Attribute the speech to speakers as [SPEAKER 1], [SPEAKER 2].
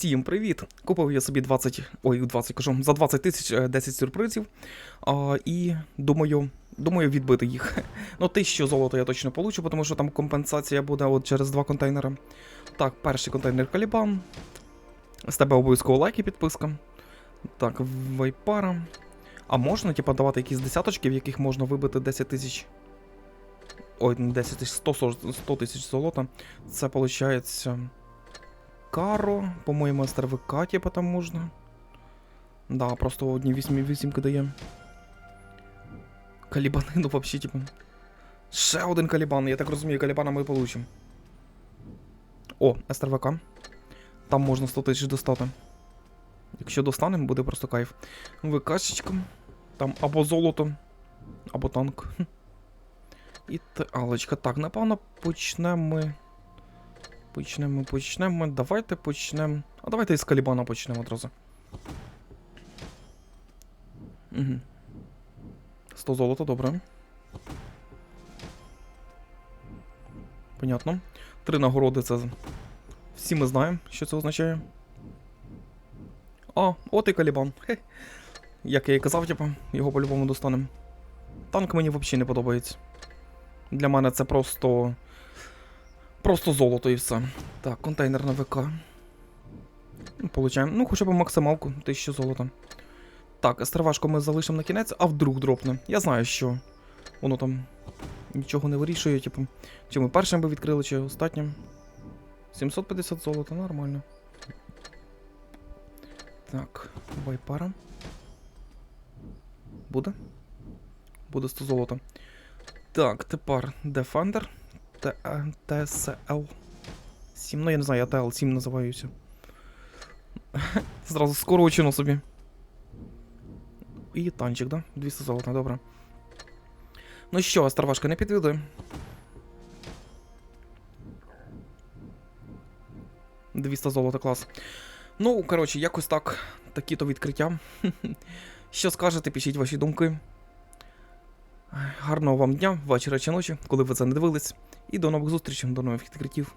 [SPEAKER 1] Всім привіт! Купив я собі 20, ой, 20 кажу, за 20 тисяч е, 10 сюрпризів. А, і думаю, думаю відбити їх. Ну, тисячу золота я точно получу, тому що там компенсація буде от через два контейнери. Так, перший контейнер Калібан. З тебе обов'язково лайк і підписка. Так, вайпара. А можна, типа, давати якісь десяточки, в яких можна вибити 10 тисяч. Ой, 10 тисяч, 100 со- 100 тисяч золота. Це виходить. Каро, по-моєму, СТРВК, типа там можна. Да, просто одні вісім вісімки дає. Калібани, ну вообще, типа. Ще один калібан, я так розумію, калібана ми получимо. О, СТРВК. Там можна 100 тисяч достати. Якщо достанемо, буде просто кайф. ВКшечка. Там або золото, або танк. І алочка. Так, напевно, почнемо ми. Почнемо, почнемо. Давайте почнемо. А давайте із Калібана почнемо одразу. Угу. 100 золота, добре. Понятно. Три нагороди це. Всі ми знаємо, що це означає. А, от і Калібан. Хе. Як я і казав, типу, його по-любому достанемо. Танк мені взагалі не подобається. Для мене це просто. Просто золото і все. Так, контейнер на ВК. Ну, Получаємо. Ну, хоча б максималку, 1000 золота. Так, стравашку ми залишимо на кінець, а вдруг дропне. Я знаю, що воно там нічого не вирішує, типу. Чи ми першим би відкрили, чи останнім. 750 золота, нормально. Так, вайпара. Буде? Буде 100 золота. Так, тепер Defender. ТСЛ 7. Ну, я не знаю, я ТЛ 7 називаюся. Зразу скорочено собі. І танчик, да? 200 золота, добре. Ну що, старвашка, не підведи. 200 золота, клас. Ну, коротше, якось так. Такі-то відкриття. Що скажете, пишіть ваші думки. Гарного вам дня, вечора чи ночі, коли ви це не дивились. І до нових зустрічей, до нових відкриттів.